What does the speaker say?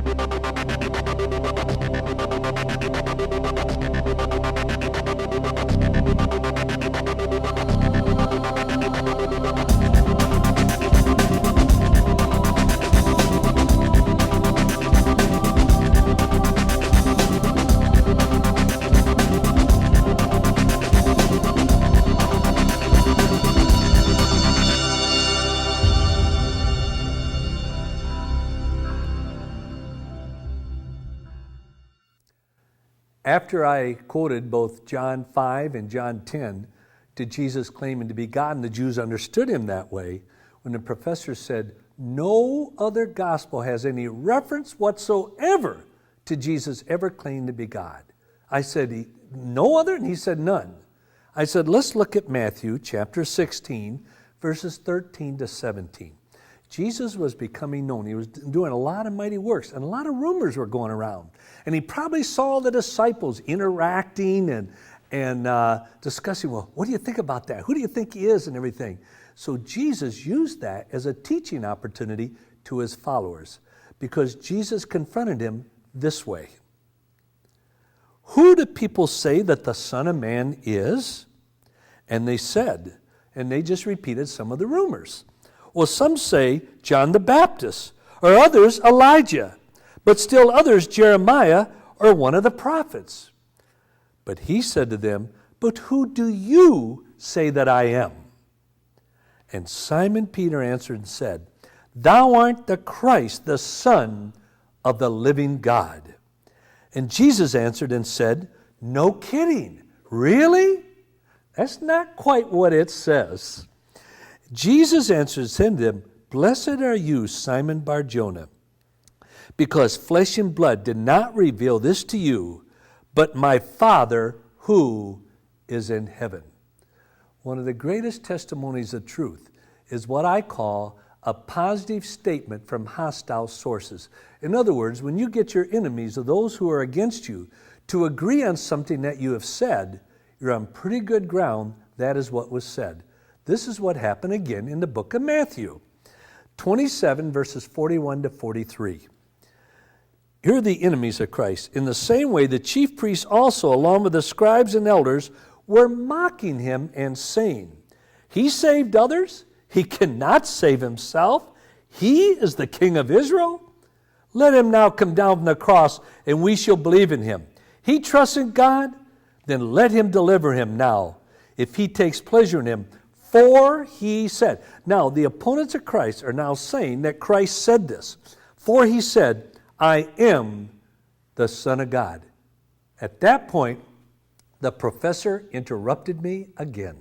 Thank you. After I quoted both John 5 and John 10 to Jesus claiming to be God, and the Jews understood him that way, when the professor said, No other gospel has any reference whatsoever to Jesus ever claiming to be God. I said, No other? And he said, None. I said, Let's look at Matthew chapter 16, verses 13 to 17. Jesus was becoming known. He was doing a lot of mighty works, and a lot of rumors were going around. And he probably saw the disciples interacting and, and uh, discussing, well, what do you think about that? Who do you think he is? And everything. So Jesus used that as a teaching opportunity to his followers because Jesus confronted him this way Who do people say that the Son of Man is? And they said, and they just repeated some of the rumors. Well, some say John the Baptist, or others Elijah, but still others Jeremiah or one of the prophets. But he said to them, But who do you say that I am? And Simon Peter answered and said, Thou art the Christ, the Son of the living God. And Jesus answered and said, No kidding. Really? That's not quite what it says. Jesus answered to them, Blessed are you, Simon Barjona, because flesh and blood did not reveal this to you, but my Father who is in heaven. One of the greatest testimonies of truth is what I call a positive statement from hostile sources. In other words, when you get your enemies or those who are against you to agree on something that you have said, you're on pretty good ground. That is what was said. This is what happened again in the book of Matthew 27, verses 41 to 43. Here are the enemies of Christ. In the same way, the chief priests also, along with the scribes and elders, were mocking him and saying, He saved others, he cannot save himself. He is the king of Israel. Let him now come down from the cross, and we shall believe in him. He trusts in God, then let him deliver him now, if he takes pleasure in him. For he said. Now, the opponents of Christ are now saying that Christ said this. For he said, I am the Son of God. At that point, the professor interrupted me again.